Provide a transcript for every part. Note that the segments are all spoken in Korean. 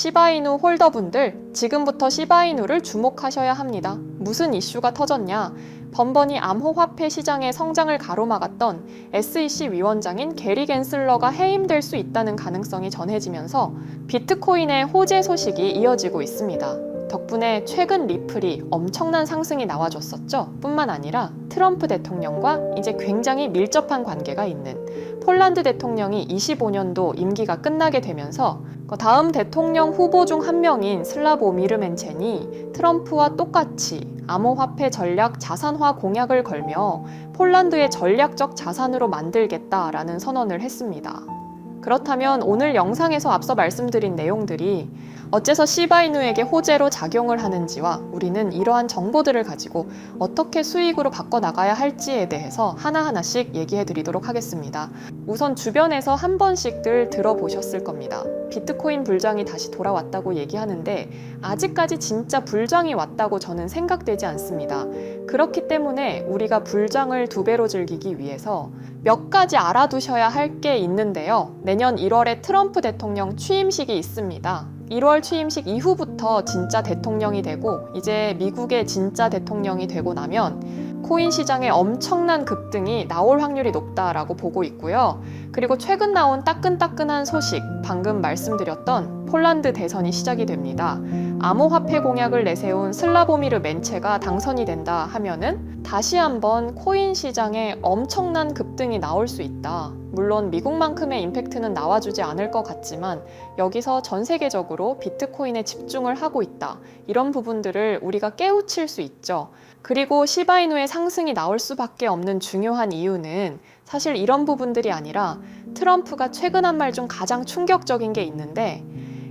시바이누 홀더분들, 지금부터 시바이누를 주목하셔야 합니다. 무슨 이슈가 터졌냐? 번번이 암호화폐 시장의 성장을 가로막았던 SEC 위원장인 게리 겐슬러가 해임될 수 있다는 가능성이 전해지면서 비트코인의 호재 소식이 이어지고 있습니다. 덕분에 최근 리플이 엄청난 상승이 나와줬었죠. 뿐만 아니라 트럼프 대통령과 이제 굉장히 밀접한 관계가 있는 폴란드 대통령이 25년도 임기가 끝나게 되면서 그 다음 대통령 후보 중 한 명인 슬라보 미르 멘첸이 트럼프와 똑같이 암호화폐 전략 자산화 공약을 걸며 폴란드의 전략적 자산으로 만들겠다라는 선언을 했습니다. 그렇다면 오늘 영상에서 앞서 말씀드린 내용들이 어째서 시바이누에게 호재로 작용을 하는지와 우리는 이러한 정보들을 가지고 어떻게 수익으로 바꿔나가야 할지에 대해서 하나하나씩 얘기해 드리도록 하겠습니다. 우선 주변에서 한 번씩들 들어보셨을 겁니다. 비트코인 불장이 다시 돌아왔다고 얘기하는데 아직까지 진짜 불장이 왔다고 저는 생각되지 않습니다. 그렇기 때문에 우리가 불장을 두 배로 즐기기 위해서 몇 가지 알아두셔야 할 게 있는데요. 내년 1월에 트럼프 대통령 취임식이 있습니다. 1월 취임식 이후부터 진짜 대통령이 되고 이제 미국의 진짜 대통령이 되고 나면 코인 시장에 엄청난 급 등이 나올 확률이 높다라고 보고 있고요. 그리고 최근 나온 따끈따끈한 소식, 방금 말씀드렸던 폴란드 대선이 시작이 됩니다. 암호화폐 공약을 내세운 슬라보미르 멘체가 당선이 된다 하면은 다시 한번 코인 시장에 엄청난 급등이 나올 수 있다. 물론 미국만큼의 임팩트는 나와주지 않을 것 같지만 여기서 전 세계적으로 비트코인에 집중을 하고 있다. 이런 부분들을 우리가 깨우칠 수 있죠. 그리고 시바이누의 상승이 나올 수밖에 없는 중요한 이유는 사실 이런 부분들이 아니라 트럼프가 최근 한 말 중 가장 충격적인 게 있는데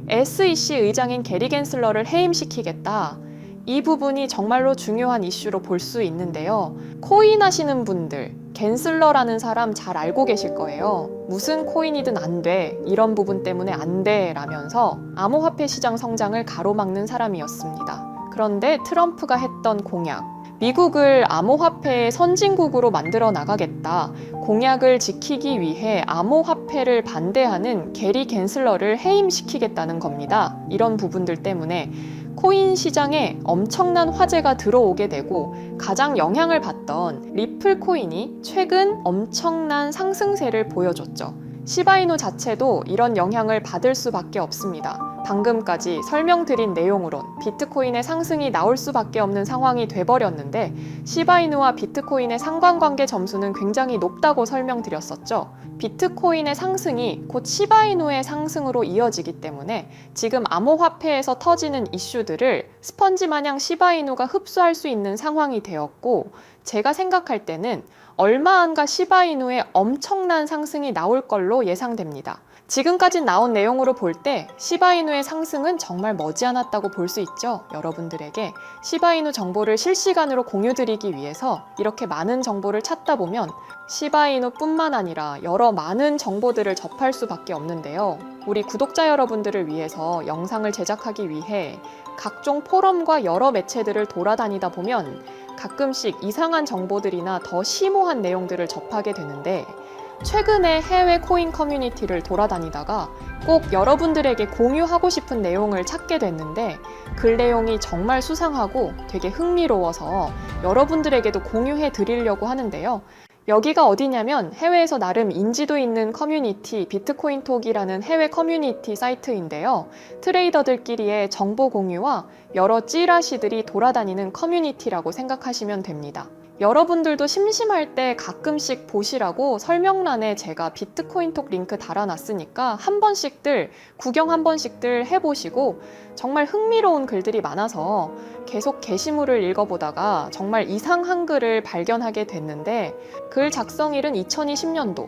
SEC 의장인 게리 겐슬러를 해임시키겠다. 이 부분이 정말로 중요한 이슈로 볼 수 있는데요. 코인 하시는 분들, 겐슬러라는 사람 잘 알고 계실 거예요. 무슨 코인이든 안 돼. 이런 부분 때문에 안 돼. 라면서 암호화폐 시장 성장을 가로막는 사람이었습니다. 그런데 트럼프가 했던 공약. 미국을 암호화폐의 선진국으로 만들어 나가겠다. 공약을 지키기 위해 암호화폐를 반대하는 게리 겐슬러를 해임시키겠다는 겁니다. 이런 부분들 때문에 코인 시장에 엄청난 화제가 들어오게 되고 가장 영향을 받던 리플 코인이 최근 엄청난 상승세를 보여줬죠. 시바이누 자체도 이런 영향을 받을 수밖에 없습니다. 방금까지 설명드린 내용으론 비트코인의 상승이 나올 수밖에 없는 상황이 돼버렸는데 시바이누와 비트코인의 상관관계 점수는 굉장히 높다고 설명드렸었죠. 비트코인의 상승이 곧 시바이누의 상승으로 이어지기 때문에 지금 암호화폐에서 터지는 이슈들을 스펀지 마냥 시바이누가 흡수할 수 있는 상황이 되었고 제가 생각할 때는 얼마 안가 시바이누의 엄청난 상승이 나올 걸로 예상됩니다. 지금까지 나온 내용으로 볼 때 시바이누의 상승은 정말 머지않았다고 볼 수 있죠. 여러분들에게 시바이누 정보를 실시간으로 공유드리기 위해서 이렇게 많은 정보를 찾다 보면 시바이누뿐만 아니라 여러 많은 정보들을 접할 수밖에 없는데요. 우리 구독자 여러분들을 위해서 영상을 제작하기 위해 각종 포럼과 여러 매체들을 돌아다니다 보면 가끔씩 이상한 정보들이나 더 심오한 내용들을 접하게 되는데 최근에 해외 코인 커뮤니티를 돌아다니다가 꼭 여러분들에게 공유하고 싶은 내용을 찾게 됐는데 글 내용이 정말 수상하고 되게 흥미로워서 여러분들에게도 공유해 드리려고 하는데요. 여기가 어디냐면 해외에서 나름 인지도 있는 커뮤니티 비트코인 톡이라는 해외 커뮤니티 사이트인데요. 트레이더들끼리의 정보 공유와 여러 찌라시들이 돌아다니는 커뮤니티라고 생각하시면 됩니다. 여러분들도 심심할 때 가끔씩 보시라고 설명란에 제가 비트코인 톡 링크 달아놨으니까 한 번씩들 구경 한 번씩들 해보시고 정말 흥미로운 글들이 많아서 계속 게시물을 읽어보다가 정말 이상한 글을 발견하게 됐는데 글 작성일은 2020년도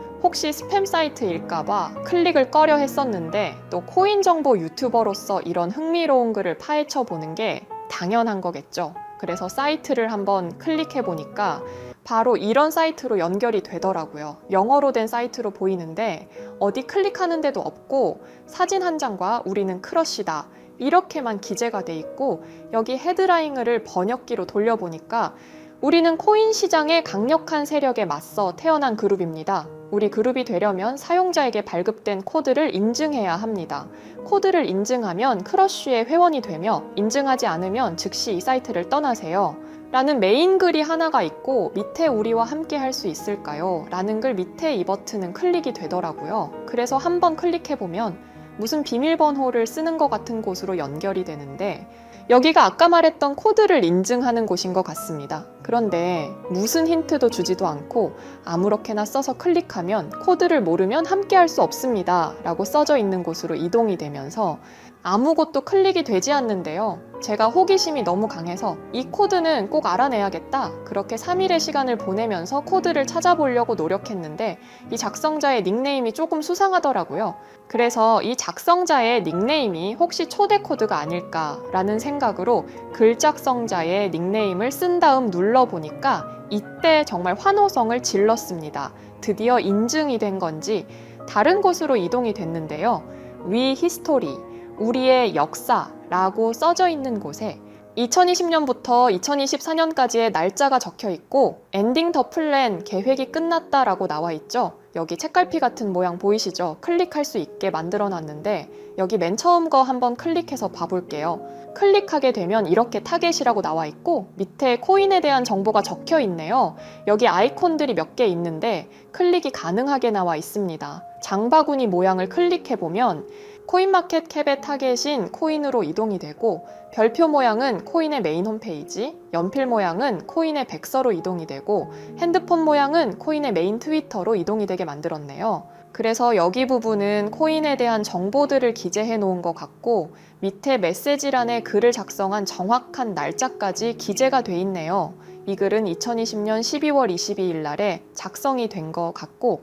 혹시 스팸 사이트일까봐 클릭을 꺼려 했었는데 또 코인 정보 유튜버로서 이런 흥미로운 글을 파헤쳐 보는 게 당연한 거겠죠. 그래서 사이트를 한번 클릭해 보니까 바로 이런 사이트로 연결이 되더라고요. 영어로 된 사이트로 보이는데 어디 클릭하는 데도 없고 사진 한 장과 우리는 크러쉬다. 이렇게만 기재가 돼 있고 여기 헤드라인을 번역기로 돌려보니까 우리는 코인 시장의 강력한 세력에 맞서 태어난 그룹입니다. 우리 그룹이 되려면 사용자에게 발급된 코드를 인증해야 합니다. 코드를 인증하면 크러쉬의 회원이 되며 인증하지 않으면 즉시 이 사이트를 떠나세요. 라는 메인 글이 하나가 있고 밑에 우리와 함께 할 수 있을까요? 라는 글 밑에 이 버튼은 클릭이 되더라고요. 그래서 한번 클릭해 보면 무슨 비밀번호를 쓰는 것 같은 곳으로 연결이 되는데 여기가 아까 말했던 코드를 인증하는 곳인 것 같습니다. 그런데 무슨 힌트도 주지도 않고 아무렇게나 써서 클릭하면 코드를 모르면 함께 할 수 없습니다. 라고 써져 있는 곳으로 이동이 되면서 아무것도 클릭이 되지 않는데요. 제가 호기심이 너무 강해서 이 코드는 꼭 알아내야겠다. 그렇게 3일의 시간을 보내면서 코드를 찾아보려고 노력했는데 이 작성자의 닉네임이 조금 수상하더라고요. 그래서 이 작성자의 닉네임이 혹시 초대 코드가 아닐까라는 생각으로 글 작성자의 닉네임을 쓴 다음 눌러보니까 이때 정말 환호성을 질렀습니다. 드디어 인증이 된 건지 다른 곳으로 이동이 됐는데요. 위 히스토리, 우리의 역사라고 써져 있는 곳에 2020년부터 2024년까지의 날짜가 적혀 있고 엔딩 더 플랜 계획이 끝났다라고 나와 있죠. 여기 책갈피 같은 모양 보이시죠? 클릭할 수 있게 만들어 놨는데 여기 맨 처음 거 한번 클릭해서 봐볼게요. 클릭하게 되면 이렇게 타겟이라고 나와 있고 밑에 코인에 대한 정보가 적혀 있네요. 여기 아이콘들이 몇 개 있는데 클릭이 가능하게 나와 있습니다. 장바구니 모양을 클릭해 보면 코인마켓 캡의 타겟인 코인으로 이동이 되고 별표 모양은 코인의 메인 홈페이지, 연필 모양은 코인의 백서로 이동이 되고 핸드폰 모양은 코인의 메인 트위터로 이동이 되게 만들었네요. 그래서 여기 부분은 코인에 대한 정보들을 기재해 놓은 것 같고 밑에 메시지란에 글을 작성한 정확한 날짜까지 기재가 돼 있네요. 이 글은 2020년 12월 22일 날에 작성이 된 것 같고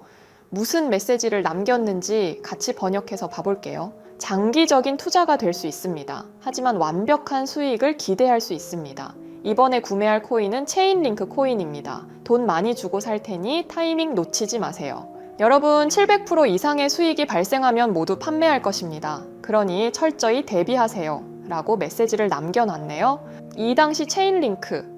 무슨 메시지를 남겼는지 같이 번역해서 봐볼게요. 장기적인 투자가 될 수 있습니다. 하지만 완벽한 수익을 기대할 수 있습니다. 이번에 구매할 코인은 체인링크 코인입니다. 돈 많이 주고 살 테니 타이밍 놓치지 마세요. 여러분, 700% 이상의 수익이 발생하면 모두 판매할 것입니다. 그러니 철저히 대비하세요. 라고 메시지를 남겨놨네요. 이 당시 체인링크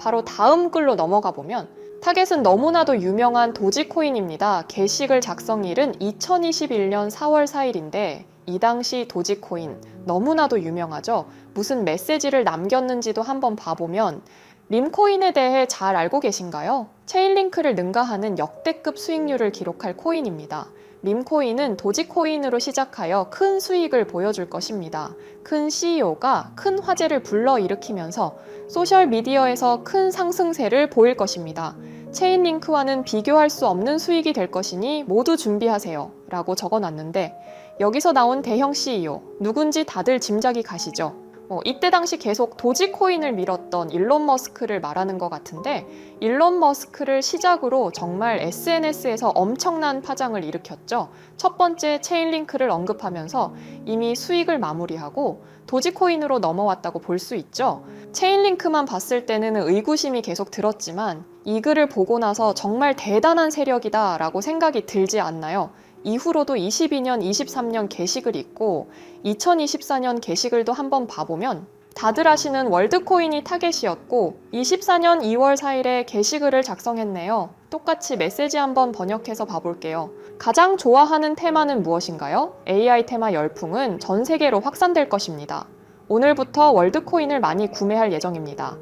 바로 다음 글로 넘어가 보면 타겟은 너무나도 유명한 도지코인입니다. 게시글 작성일은 2021년 4월 4일인데 이 당시 도지코인 너무나도 유명하죠. 무슨 메시지를 남겼는지도 한번 봐보면 림코인에 대해 잘 알고 계신가요? 체인링크를 능가하는 역대급 수익률을 기록할 코인입니다. 림코인은 도지코인으로 시작하여 큰 수익을 보여줄 것입니다. 큰 CEO가 큰 화제를 불러일으키면서 소셜미디어에서 큰 상승세를 보일 것입니다. 체인링크와는 비교할 수 없는 수익이 될 것이니 모두 준비하세요. 라고 적어 놨는데 여기서 나온 대형 CEO, 누군지 다들 짐작이 가시죠? 어, 이때 당시 계속 도지코인을 밀었던 일론 머스크를 말하는 것 같은데 일론 머스크를 시작으로 정말 SNS에서 엄청난 파장을 일으켰죠. 첫 번째 체인링크를 언급하면서 이미 수익을 마무리하고 도지코인으로 넘어왔다고 볼 수 있죠. 체인링크만 봤을 때는 의구심이 계속 들었지만 이 글을 보고 나서 정말 대단한 세력이다라고 생각이 들지 않나요? 이후로도 22년, 23년 게시글 있고 2024년 게시글도 한번 봐보면 다들 아시는 월드코인이 타겟이었고 24년 2월 4일에 게시글을 작성했네요. 똑같이 메시지 한번 번역해서 봐볼게요. 가장 좋아하는 테마는 무엇인가요? AI 테마 열풍은 전 세계로 확산될 것입니다. 오늘부터 월드코인을 많이 구매할 예정입니다.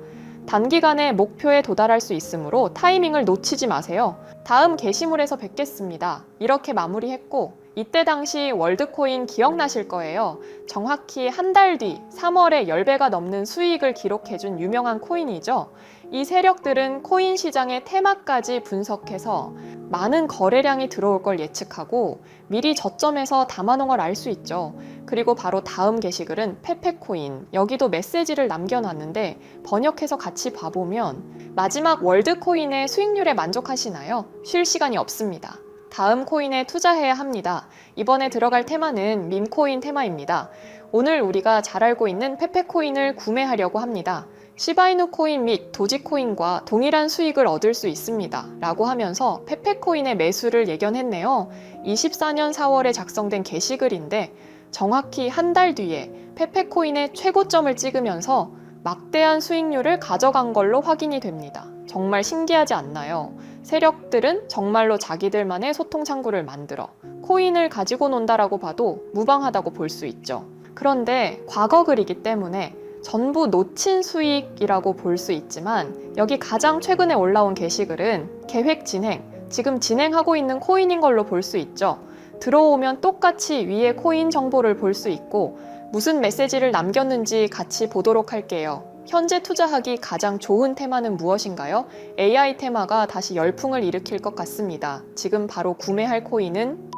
단기간에 목표에 도달할 수 있으므로 타이밍을 놓치지 마세요. 다음 게시물에서 뵙겠습니다. 이렇게 마무리했고 이때 당시 월드코인 기억나실 거예요. 정확히 한 달 뒤 3월에 10배가 넘는 수익을 기록해준 유명한 코인이죠. 이 세력들은 코인 시장의 테마까지 분석해서 많은 거래량이 들어올 걸 예측하고 미리 저점에서 담아놓은 걸 알 수 있죠. 그리고 바로 다음 게시글은 페페코인. 여기도 메시지를 남겨놨는데 번역해서 같이 봐보면 마지막 월드코인의 수익률에 만족하시나요? 쉴 시간이 없습니다. 다음 코인에 투자해야 합니다. 이번에 들어갈 테마는 밈코인 테마입니다. 오늘 우리가 잘 알고 있는 페페코인을 구매하려고 합니다. 시바이누 코인 및 도지코인과 동일한 수익을 얻을 수 있습니다. 라고 하면서 페페코인의 매수를 예견했네요. 24년 4월에 작성된 게시글인데 정확히 한 달 뒤에 페페코인의 최고점을 찍으면서 막대한 수익률을 가져간 걸로 확인이 됩니다. 정말 신기하지 않나요? 세력들은 정말로 자기들만의 소통 창구를 만들어 코인을 가지고 논다라고 봐도 무방하다고 볼 수 있죠. 그런데 과거 글이기 때문에 전부 놓친 수익이라고 볼 수 있지만 여기 가장 최근에 올라온 게시글은 계획 진행, 지금 진행하고 있는 코인인 걸로 볼 수 있죠. 들어오면 똑같이 위에 코인 정보를 볼 수 있고 무슨 메시지를 남겼는지 같이 보도록 할게요. 현재 투자하기 가장 좋은 테마는 무엇인가요? AI 테마가 다시 열풍을 일으킬 것 같습니다. 지금 바로 구매할 코인은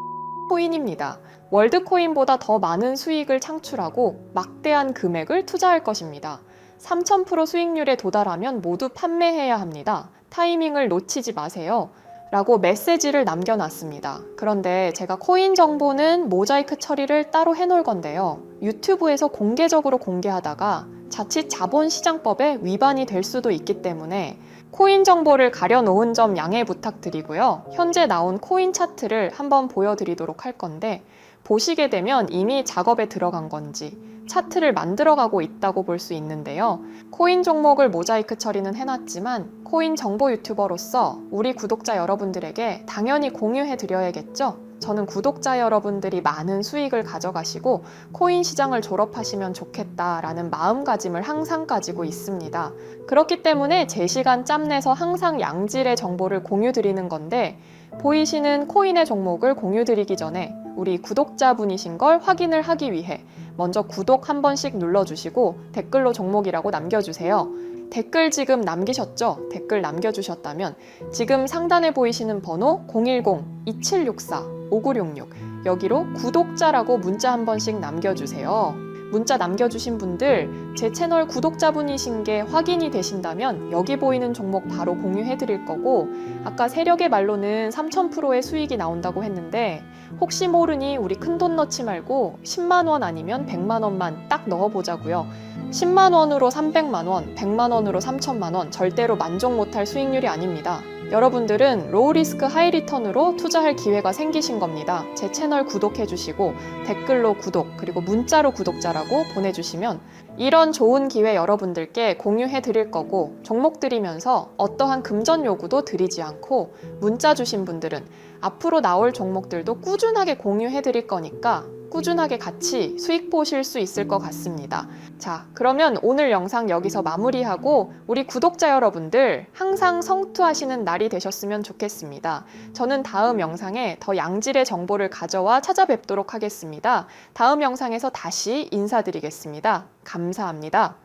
코인입니다. 월드코인보다 더 많은 수익을 창출하고 막대한 금액을 투자할 것입니다. 3000% 수익률에 도달하면 모두 판매해야 합니다. 타이밍을 놓치지 마세요. 라고 메시지를 남겨놨습니다. 그런데 제가 코인 정보는 모자이크 처리를 따로 해놓을 건데요. 유튜브에서 공개적으로 공개하다가 자칫 자본시장법에 위반이 될 수도 있기 때문에 코인 정보를 가려놓은 점 양해 부탁드리고요. 현재 나온 코인 차트를 한번 보여드리도록 할 건데 보시게 되면 이미 작업에 들어간 건지 차트를 만들어가고 있다고 볼 수 있는데요. 코인 종목을 모자이크 처리는 해놨지만 코인 정보 유튜버로서 우리 구독자 여러분들에게 당연히 공유해 드려야겠죠? 저는 구독자 여러분들이 많은 수익을 가져가시고 코인 시장을 졸업하시면 좋겠다라는 마음가짐을 항상 가지고 있습니다. 그렇기 때문에 제 시간 짬내서 항상 양질의 정보를 공유 드리는 건데 보이시는 코인의 종목을 공유 드리기 전에 우리 구독자분이신 걸 확인을 하기 위해 먼저 구독 한 번씩 눌러주시고 댓글로 종목이라고 남겨주세요. 댓글 지금 남기셨죠? 댓글 남겨주셨다면 지금 상단에 보이시는 번호 010-2764-5966 여기로 구독자라고 문자 한 번씩 남겨주세요. 문자 남겨주신 분들 제 채널 구독자분이신 게 확인이 되신다면 여기 보이는 종목 바로 공유해 드릴 거고 아까 세력의 말로는 3000%의 수익이 나온다고 했는데 혹시 모르니 우리 큰 돈 넣지 말고 10만 원 아니면 100만 원만 딱 넣어 보자고요. 10만 원으로 300만 원, 100만 원으로 3천만 원 절대로 만족 못할 수익률이 아닙니다. 여러분들은 로우 리스크 하이 리턴으로 투자할 기회가 생기신 겁니다. 제 채널 구독해 주시고 댓글로 구독 그리고 문자로 구독자라고 보내 주시면 이런 좋은 기회 여러분들께 공유해 드릴 거고 종목 드리면서 어떠한 금전 요구도 드리지 않고 문자 주신 분들은 앞으로 나올 종목들도 꾸준하게 공유해 드릴 거니까 꾸준하게 같이 수익 보실 수 있을 것 같습니다. 자, 그러면 오늘 영상 여기서 마무리하고 우리 구독자 여러분들 항상 성투하시는 날이 되셨으면 좋겠습니다. 저는 다음 영상에 더 양질의 정보를 가져와 찾아뵙도록 하겠습니다. 다음 영상에서 다시 인사드리겠습니다. 감사합니다.